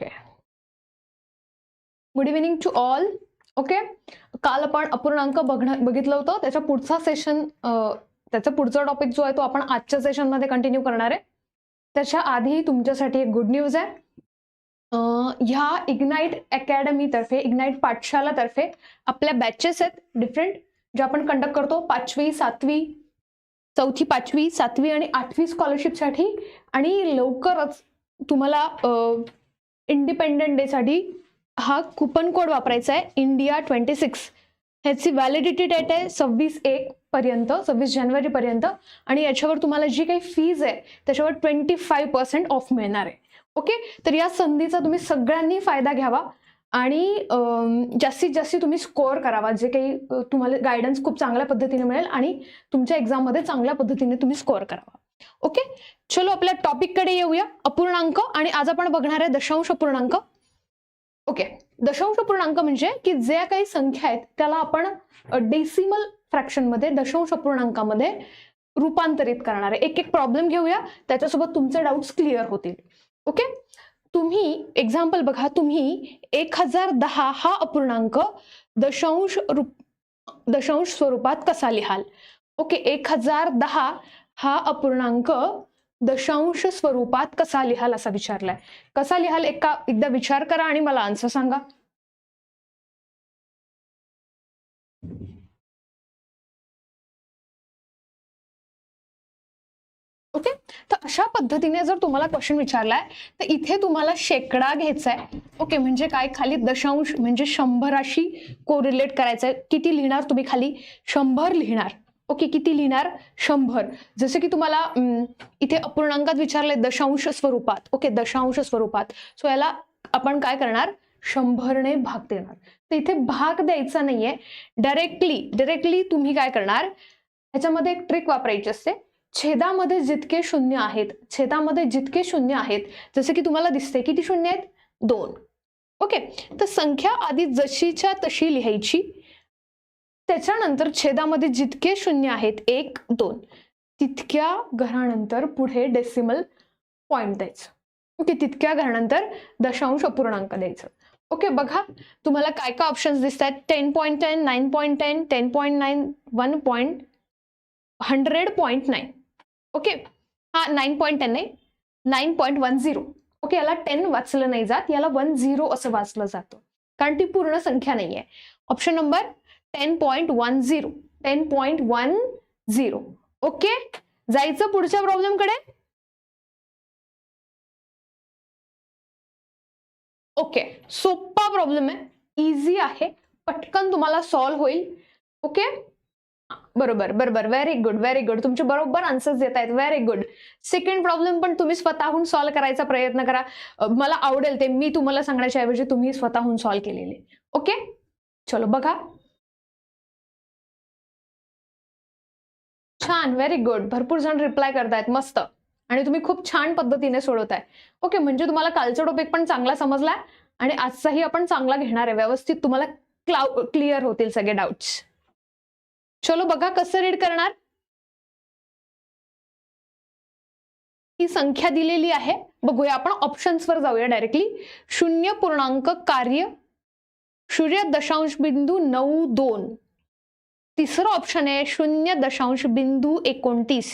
Okay good evening to all okay काल आपण अपूर्णांक बघणं बघितलं होतं. त्याच्या पुढचा सेशन त्याचा पुढचा टॉपिक जो आहे तो आपण आजच्या सेशनमध्ये कंटिन्यू करणार आहे. त्याच्या आधी तुमच्यासाठी एक गुड न्यूज आहे. ह्या इग्नाईट अकॅडमीतर्फे इग्नाईट पाठशालातर्फे आपल्या बॅचेस आहेत डिफरंट जे आपण कंडक्ट करतो पाचवी सातवी चौथी पाचवी सातवी आणि आठवी स्कॉलरशिपसाठी आणि लवकरच तुम्हाला इंडिपेंडंट डेसाठी हा कुपन कोड वापरायचा आहे इंडिया ट्वेंटी सिक्स ह्याची व्हॅलिडिटी डेट आहे सव्वीस एक पर्यंत सव्वीस जानेवारीपर्यंत आणि याच्यावर तुम्हाला जी काही फीज आहे त्याच्यावर ट्वेंटी फाईव्ह पर्सेंट ऑफ मिळणार आहे. ओके तर या संधीचा तुम्ही सगळ्यांनी फायदा घ्यावा. आणि जास्तीत जास्त तुम्ही स्कोअर करावा. जे काही तुम्हाला गायडन्स खूप चांगल्या पद्धतीने मिळेल आणि तुमच्या एक्झाममध्ये चांगल्या पद्धतीने तुम्ही स्कोअर करावा. ओके चलो आपल्या टॉपिककडे येऊया. अपूर्णांक आणि आज आपण बघणार आहे दशांश पूर्णांक ओके दशांश पूर्णांक म्हणजे की ज्या काही संख्या आहेत त्याला आपण डेसिमल फ्रॅक्शनमध्ये दशांश पूर्णांकामध्ये रूपांतरित करणार आहे. एक एक प्रॉब्लेम घेऊया. त्याच्यासोबत तुमचे डाऊट्स क्लिअर होतील. ओके तुम्ही एक्झाम्पल बघा तुम्ही एक हजार दहा हा अपूर्णांक दशांश रूप दशांश स्वरूपात कसा लिहाल? ओके एक हजार दहा हा अपूर्णांक दशांश स्वरूपात कसा लिहाल असा विचारलाय? कसा लिहाल? एका एकदा विचार करा आणि मला आन्सर सांगा. ओके? तर अशा पद्धतीने जर तुम्हाला क्वेश्चन विचारलाय तर इथे तुम्हाला शेकडा घ्यायचा आहे ओके म्हणजे काय? खाली दशांश म्हणजे शंभराशी कोरिलेट करायचंय. किती लिहिणार तुम्ही खाली? शंभर लिहिणार. ओके किती लिहिणार? शंभर. जसं की तुम्हाला इथे अपूर्णांकात विचारले दशांश स्वरूपात. ओके दशांश स्वरूपात. सो याला आपण काय करणार? शंभरने भाग देणार. तर इथे भाग द्यायचा नाहीये. डायरेक्टली डायरेक्टली तुम्ही काय करणार? ह्याच्यामध्ये एक ट्रिक वापरायची असते. छेदामध्ये जितके शून्य आहेत छेदामध्ये जितके शून्य आहेत जसे की तुम्हाला दिसते किती शून्य आहेत? दोन. ओके तर संख्या आधी जशीच्या तशी लिहायची. त्याच्यानंतर छेदामध्ये जितके शून्य आहेत एक दोन तितक्या घरानंतर पुढे डेसिमल पॉईंट द्यायचं. ओके तितक्या घरानंतर दशांश अपूर्णांक द्यायचं. ओके बघा तुम्हाला काय काय ऑप्शन्स दिसत आहेत ten point ten nine point ten ten point nine one point hundred point nine okay हा नाईन पॉईंट टेन नाही nine point one zero okay याला टेन वाचलं नाही जात याला वन झिरो असं वाचलं जातं. कारण ती पूर्ण संख्या नाही आहे option number ten point one zero ten point one zero okay जायचं पुढच्या प्रॉब्लेमकडे ओके सोपा प्रॉब्लेम आहे. इझी आहे. पटकन तुम्हाला सॉल्व्ह होईल. ओके बरोबर बरोबर. व्हेरी गुड व्हेरी गुड तुमचे बरोबर आन्सर्स देत आहेत. व्हेरी गुड सेकंड प्रॉब्लेम पण तुम्ही स्वतःहून सॉल्व्ह करायचा प्रयत्न करा. मला आवडेल ते. मी तुम्हाला सांगण्याच्या ऐवजी तुम्ही स्वतःहून सॉल्व्ह केलेले. ओके चलो बघा. छान व्हेरी गुड भरपूर जण रिप्लाय करतायत मस्त. आणि तुम्ही खूप छान पद्धतीने सोडवताय. ओके म्हणजे तुम्हाला कालचा टॉपिक पण चांगला समजलाय आणि आजचाही आपण चांगला घेणार आहे. व्यवस्थित तुम्हाला क्लाउ क्लिअर होतील सगळे डाऊट्स चलो बघा कसं रीड करणार. ही संख्या दिलेली आहे. बघूया आपण ऑप्शन्सवर जाऊया डायरेक्टली शून्य पूर्णांक कार्य शून्य दशांश बिंदू नऊ दोन. तिसरं ऑप्शन आहे शून्य दशांश बिंदू एकोणतीस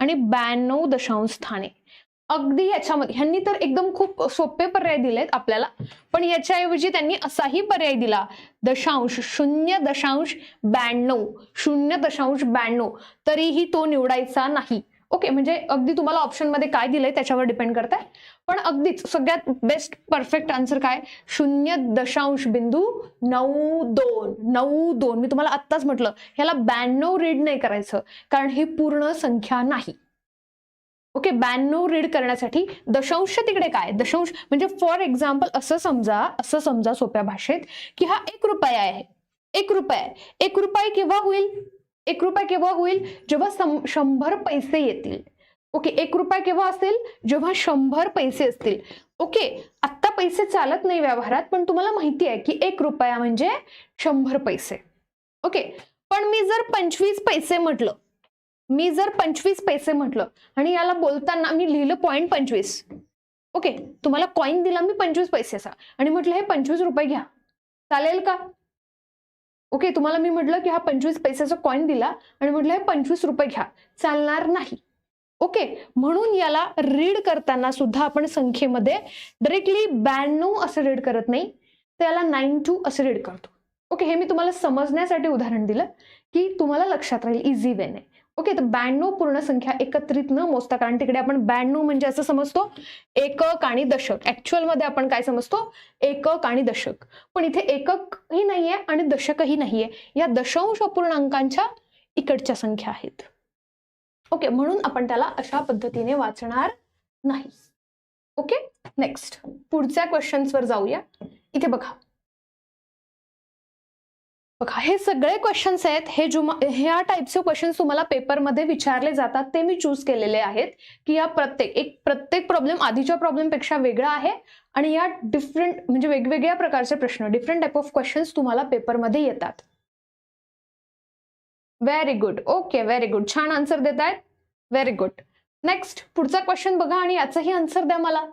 आणि ब्याण्णव दशांश स्थाने. अगदी याच्यामध्ये ह्यांनी तर एकदम खूप सोपे पर्याय दिलेत आपल्याला पण याच्याऐवजी त्यांनी असाही पर्याय दिला दशांश शून्य दशांश ब्याण्णव शून्य दशांश ब्याण्णव तरीही तो निवडायचा नाही. ओके म्हणजे अगदी तुम्हाला ऑप्शनमध्ये काय दिलंय त्याच्यावर डिपेंड करताय. पण अगदीच सगळ्यात बेस्ट परफेक्ट आन्सर काय? शून्य दशांश बिंदू नऊ दोन नऊ दोन. मी तुम्हाला आत्ताच म्हटलं ह्याला ब्याण्णव रीड नाही करायचं कारण ही पूर्ण संख्या नाही. ओके ब्याण्णव रीड करण्यासाठी दशांश तिकडे काय? दशांश म्हणजे फॉर एक्झाम्पल असं समजा असं समजा सोप्या भाषेत की हा एक रुपया आहे एक रुपया आहे. एक रुपये केव्हा होईल? एक रुपया केव्हा होईल? जेव्हा शंभर पैसे येतील. ओके एक रुपया केव्हा असेल? जेव्हा शंभर पैसे असतील. ओके आत्ता पैसे चालत नाही व्यवहारात पण तुम्हाला माहिती आहे की एक रुपया म्हणजे शंभर पैसे. ओके पण मी जर पंचवीस पैसे म्हटलं मी जर पंचवीस पैसे म्हटलं आणि याला बोलताना मी लिहिलं पॉईंट पंचवीस. ओके तुम्हाला कॉईन दिला मी पंचवीस पैसेचा आणि म्हटलं हे पंचवीस रुपये घ्या. चालेल का? ओके तुम्हाला मी म्हटलं की हा पंचवीस पैशाचा कॉईन दिला आणि म्हटलं हे पंचवीस रुपये घ्या. चालणार नाही. ओके म्हणून याला रीड करताना सुद्धा आपण संख्येमध्ये डायरेक्टली ब्याण्णव असं रीड करत नाही तर याला नाईन टू असं रीड करतो. ओके हे मी तुम्हाला समजण्यासाठी उदाहरण दिलं की तुम्हाला लक्षात राहील इझी वेने ओके तर ब्याण्णव पूर्ण संख्या एकत्रित न मोजता कारण तिकडे आपण ब्याण्णव म्हणजे असं समजतो एकक आणि दशक. ऍक्च्युअलमध्ये आपण काय समजतो? एकक आणि दशक. पण इथे एककही नाहीये आणि दशकही नाहीये. या दशांश अपूर्णांकांच्या इकडच्या संख्या आहेत. ओके म्हणून आपण त्याला अशा पद्धतीने वाचणार नाही. ओके नेक्स्ट पुढच्या क्वेश्चन्सवर जाऊया. इथे बघा. बघा हे सगळे क्वेश्चन्स आहेत हे जुमा ह्या टाईपचे क्वेश्चन्स तुम्हाला पेपरमध्ये विचारले जातात ते मी चूज केलेले आहेत की या प्रत्येक एक प्रत्येक प्रॉब्लेम आधीच्या प्रॉब्लेमपेक्षा वेगळा आहे आणि या डिफरंट म्हणजे वेगवेगळ्या प्रकारचे प्रश्न डिफरंट टाईप ऑफ क्वेश्चन्स तुम्हाला पेपरमध्ये येतात. Very good okay very good छान आन्सर देत आहेत व्हेरी गुड नेक्स्ट पुढचा क्वेश्चन बघा आणि याचाही आन्सर द्या मला.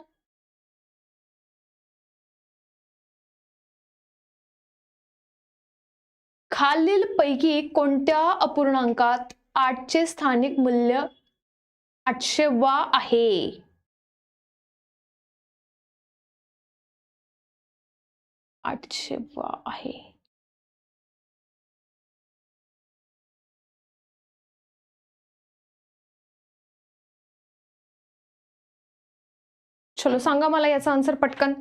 खालील पैकी कोणत्या अपूर्णांकात आठचे स्थानिक मूल्य आठशे वा आहे? आठशे वा आहे. चलो सांगा मला याचा आन्सर पटकन.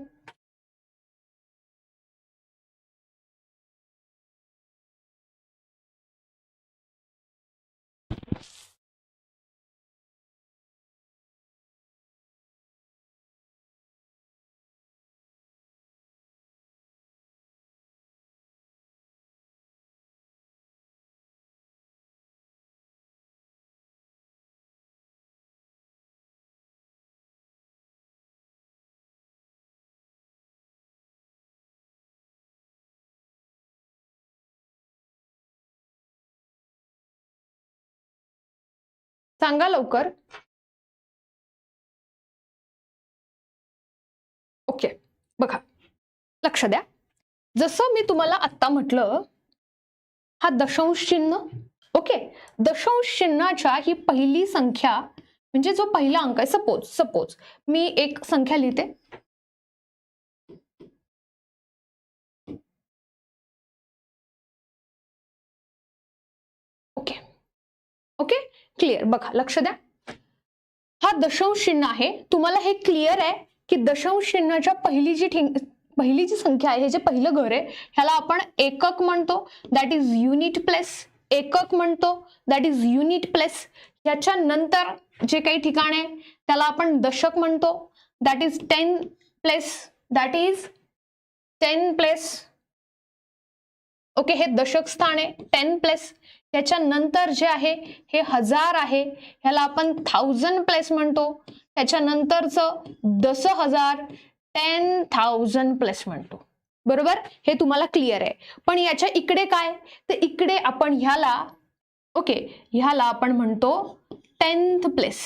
सांगा लवकर. ओके बघा. लक्ष द्या. जसं मी तुम्हाला आत्ता म्हटलं हा दशांश चिन्ह ओके. दशांश चिन्हाच्या ही पहिली संख्या म्हणजे जो पहिला अंक आहे सपोज सपोज मी एक संख्या लिहिते. ओके. ओके? क्लिअर बघा लक्ष द्या. हा दशांश चिन्ह आहे. तुम्हाला हे क्लिअर आहे की दशांश चिन्हाच्या पहिली जी ठिंग पहिली जी संख्या आहे हे जे पहिलं घर आहे ह्याला आपण एकक म्हणतो. दॅट इज युनिट प्लेस एकक म्हणतो. दॅट इज युनिट प्लेस याच्या नंतर जे काही ठिकाण आहे त्याला आपण दशक म्हणतो. That is ten place that is ten place okay हे दशक स्थान आहे. टेन प्लेस त्याच्यानंतर जे आहे हे हजार आहे. ह्याला आपण थाउजंड प्लेस म्हणतो. त्याच्यानंतरचं दस हजार टेन थाउजंड प्लेस म्हणतो. बरोबर? हे तुम्हाला क्लिअर आहे. पण याच्या इकडे काय? तर इकडे आपण ह्याला ओके ह्याला आपण म्हणतो टेन्थ प्लेस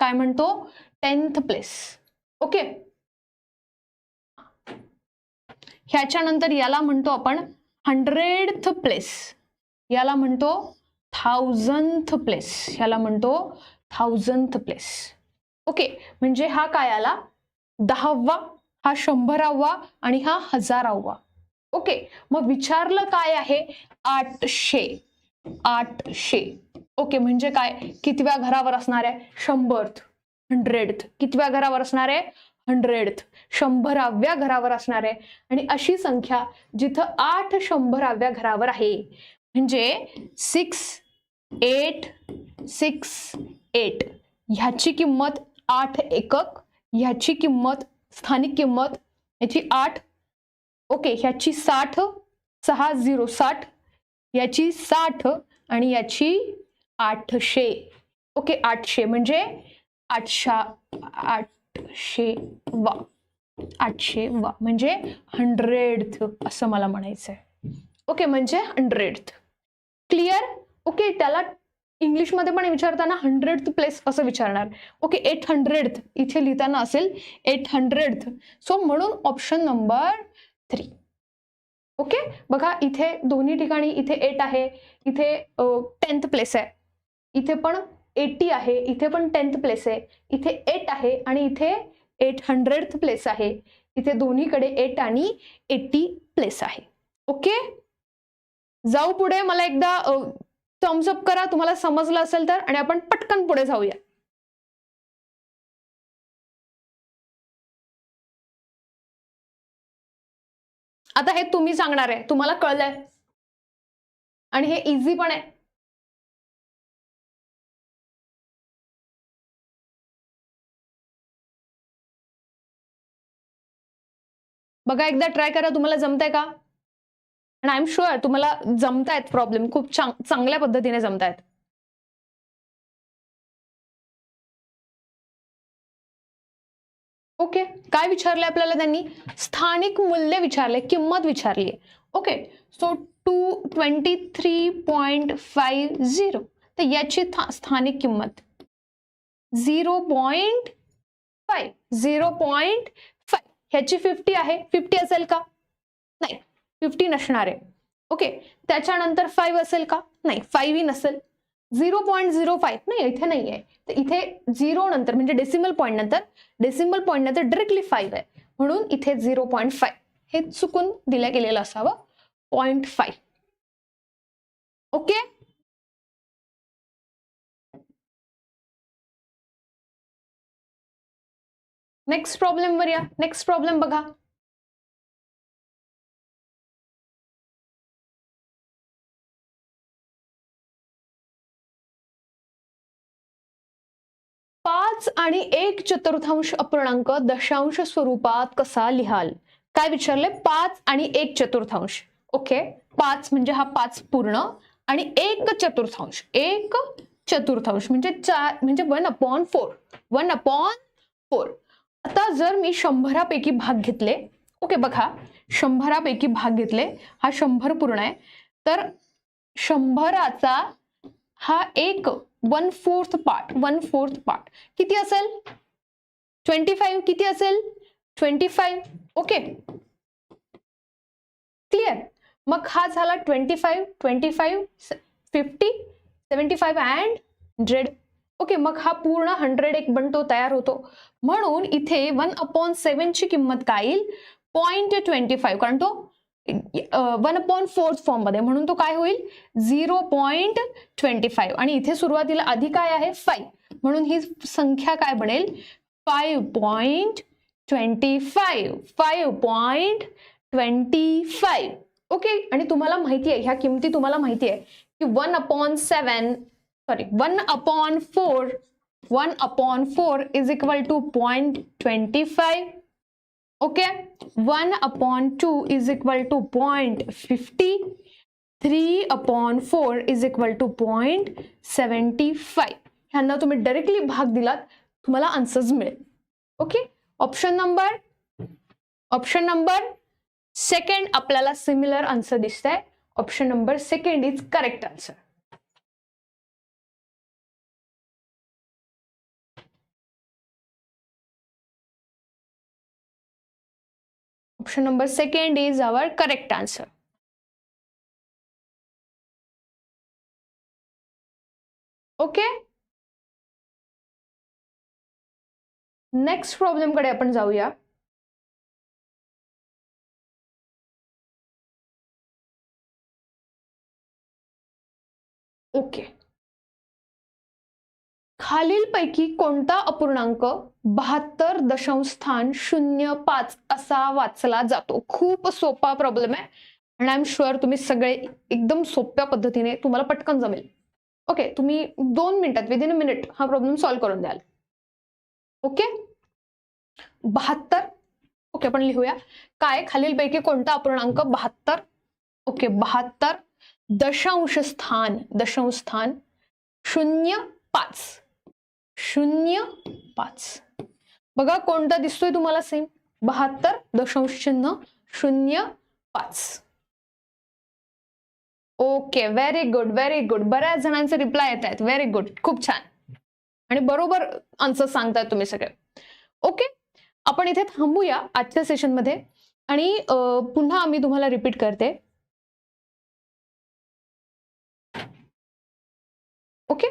काय म्हणतो? Tenth place okay? ह्याच्यानंतर याला म्हणतो आपण हंड्रेडथ प्लेस याला म्हणतो थाउजंथ प्लेस याला म्हणतो थाउजंथ प्लेस ओके म्हणजे हा काय आला? दहावा हा शंभरावा आणि हा हजारावा. ओके मग विचारलं काय आहे? आठशे. आठशे. ओके म्हणजे काय? कितव्या घरावर असणार आहे? शंभर्थ. हंड्रेडथ कितव्या घरावर असणार आहे? हंड्रेडथ शंभराव्या घरावर असणार आहे. आणि अशी संख्या जिथं आठ शंभराव्या घरावर आहे. म्हणजे सिक्स एट सिक्स एट. ह्याची किंमत आठ एकक ह्याची किंमत स्थानिक किंमत याची आठ ओके ह्याची साठ सहा झिरो साठ याची साठ आणि याची आठशे. ओके आठशे म्हणजे आठशा आठशे वा आठशे वा म्हणजे हंड्रेड असं मला म्हणायचं आहे ओके म्हणजे हंड्रेड क्लिअर ओके त्याला इंग्लिशमध्ये पण विचारताना हंड्रेड प्लेस असं विचारणार. ओके एट हंड्रेड इथे लिहिताना असेल एट हंड्रेड सो म्हणून ऑप्शन नंबर थ्री ओके बघा इथे दोन्ही ठिकाणी इथे एट आहे. इथे टेन्थ प्लेस आहे. इथे पण एटी आहे. इथे पण टेन्थ प्लेस आहे. इथे एट आहे आणि इथे एट हंड्रेड प्लेस आहे. इथे दोन्हीकडे एट आणि एटी प्लेस आहे. ओके जाऊ पुढे मला एकदा थम्सअप करा. तुम्हाला समजलं असेल तर आणि आपण पटकन पुढे जाऊया. आता हे तुम्ही सांगणार आहे. तुम्हाला कळलंय. आणि हे इझी पण आहे. बघा एकदा ट्राय करा. तुम्हाला जमतंय का? आणि आय एम शुअर तुम्हाला जमतायत प्रॉब्लेम खूप चांगल्या पद्धतीने जमतायत. ओके काय विचारले आपल्याला त्यांनी? स्थानिक मूल्य विचारले किंमत विचारली okay so two twenty three point five zero तर याची स्थानिक किंमत. Zero point five zero point five ह्याची फिफ्टी आहे. फिफ्टी असेल का? नाही. फिफ्टीन असणार आहे. ओके त्याच्यानंतर फाईव्ह असेल का? नाही फाईव्ह नसेल. झिरो पॉईंट झिरो फाईव्ह नाही इथे नाही आहे. तर इथे झिरो नंतर म्हणजे डेसिमल पॉईंट नंतर डेसिमल पॉईंट नंतर डिरेक्टली फाईव्ह आहे. म्हणून इथे झिरो पॉईंट फाईव्ह हे चुकून दिलं गेलेलं असावं. Point five okay next problem वर या. नेक्स्ट प्रॉब्लेम बघा. पाच आणि एक चतुर्थांश अपूर्णांक दशांश स्वरूपात कसा लिहाल? काय विचारले पाच आणि एक चतुर्थांश. ओके? पाच म्हणजे हा पाच पूर्ण आणि एक चतुर्थांश. एक चतुर्थांश म्हणजे चार म्हणजे one upon four. One upon four. आता जर मी शंभरापैकी भाग घेतले ओके बघा शंभरापैकी भाग घेतले हा शंभर पूर्ण आहे. तर शंभराचा हा एक one fourth part one fourth part किती असेल? ट्वेंटी फाईव्ह किती असेल? ट्वेंटी फाईव्ह ओके क्लिअर मग हा झाला twenty five twenty five fifty seventy five and hundred okay मग हा पूर्ण हंड्रेड एक बनतो तयार होतो. म्हणून इथे वन अपॉन सेवनची किंमत काय येईल? पॉईंट ट्वेंटी फाईव्ह कारण तो वन अपॉन फोर्थ फॉर्ममध्ये म्हणून तो काय होईल? झिरो पॉईंट ट्वेंटी फाईव्ह आणि इथे सुरुवातीला आधी काय आहे? फाईव्ह म्हणून ही संख्या काय बनेल? Five point twenty five five point twenty five okay आणि तुम्हाला माहिती आहे ह्या किमती तुम्हाला माहिती आहे की one upon seven sorry one upon four one upon four is equal to point twenty five okay one upon two is equal to point fifty three upon four is equal to point seventy five ह्यांना तुम्ही directly भाग दिलात तुम्हाला answers मिळेल. Okay option number option number second आपल्याला similar answer दिसत आहे option number second is correct answer option number second is our correct answer okay next problem कड़े अपन जाऊया। Okay okay. खालीलपैकी कोणता अपूर्णांक बहात्तर दशांश स्थान शून्य पाच असा वाचला जातो? खूप सोपा प्रॉब्लेम आहे. आणि आय एम शुअर तुम्ही सगळे एकदम सोप्या पद्धतीने तुम्हाला पटकन जमेल. ओके तुम्ही दोन मिनिटात विदिन अ मिनिट हा प्रॉब्लेम सॉल्व्ह करून द्याल. ओके बहात्तर? ओके आपण लिहूया. काय? खालीलपैकी कोणता अपूर्णांक बहात्तर? ओके बहात्तर दशांश स्थान दशांश स्थान शून्य पाच. शून्य पाच बघा कोणता दिसतोय तुम्हाला सेम बहात्तर दशांश चिन्ह शून्य पाच okay very good very good बऱ्याच जणांचे रिप्लाय येत आहेत. व्हेरी गुड खूप छान. आणि बरोबर आन्सर सांगताय तुम्ही सगळे. ओके आपण इथे थांबूया आजच्या सेशनमध्ये आणि पुन्हा आम्ही तुम्हाला रिपीट करते. ओके?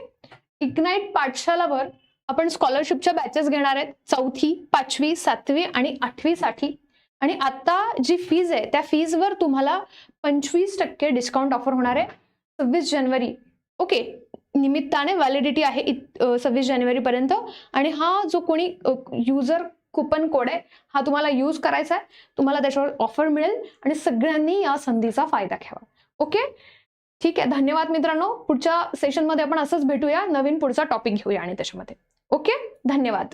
इग्नाइट पाठशालावर आपण स्कॉलरशिपच्या बॅचेस घेणार आहेत. चौथी पाचवी सातवी आणि आठवीसाठी आणि आता जी फीज आहे त्या फीजवर तुम्हाला पंचवीस टक्के डिस्काउंट ऑफर होणार आहे सव्वीस जानेवारी. ओके निमित्ताने व्हॅलिडिटी आहे सव्वीस जानेवारीपर्यंत आणि हा जो कोणी युजर कुपन कोड आहे हा तुम्हाला यूज करायचा आहे. तुम्हाला त्याच्यावर ऑफर मिळेल आणि सगळ्यांनी या संधीचा फायदा घ्यावा. ओके ठीक आहे धन्यवाद मित्रांनो. पुढच्या सेशनमध्ये आपण असंच भेटूया. नवीन पुढचा टॉपिक घेऊया आणि त्याच्यामध्ये. ओके धन्यवाद.